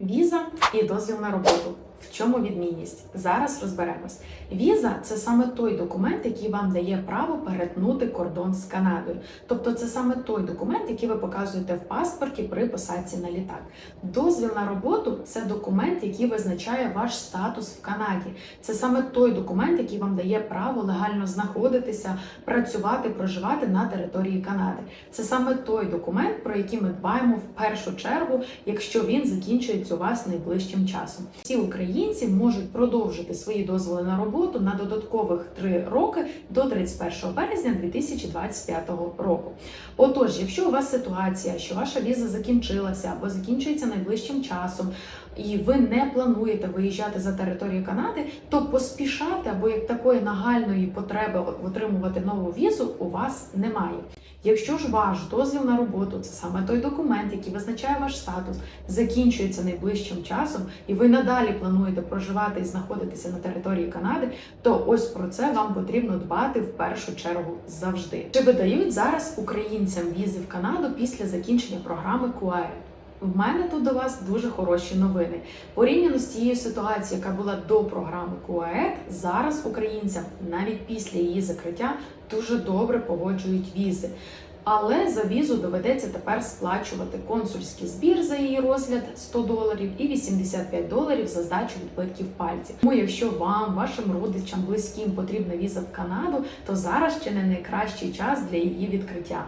Віза і дозвіл на роботу. В чому відмінність? Зараз розберемось. Віза це саме той документ, який вам дає право перетнути кордон з Канадою. Тобто, це саме той документ, який ви показуєте в паспорті при посадці на літак. Дозвіл на роботу це документ, який визначає ваш статус в Канаді. Це саме той документ, який вам дає право легально знаходитися, працювати, проживати на території Канади. Це саме той документ, про який ми дбаємо в першу чергу, якщо він закінчується у вас найближчим часом. Всі українці можуть продовжити свої дозволи на роботу на додаткових 3 роки до 31 березня 2025 року. Отож, якщо у вас ситуація, що ваша віза закінчилася або закінчується найближчим часом, і ви не плануєте виїжджати за територію Канади, то поспішати або як такої нагальної потреби отримувати нову візу у вас немає. Якщо ж ваш дозвіл на роботу це саме той документ, який визначає ваш статус, закінчується найближчим часом, і ви надалі плануєте проживати і знаходитися на території Канади, то ось про це вам потрібно дбати в першу чергу завжди. Чи видають зараз українцям візи в Канаду після закінчення програми QAE? В мене тут до вас дуже хороші новини. Порівняно з тією ситуацією, яка була до програми КУАЕД, зараз українцям навіть після її закриття дуже добре погоджують візи. Але за візу доведеться тепер сплачувати консульський збір за її розгляд 100 доларів і 85 доларів за здачу відбитків пальців. Тому, якщо вам, вашим родичам, близьким потрібна віза в Канаду, то зараз ще не найкращий час для її відкриття.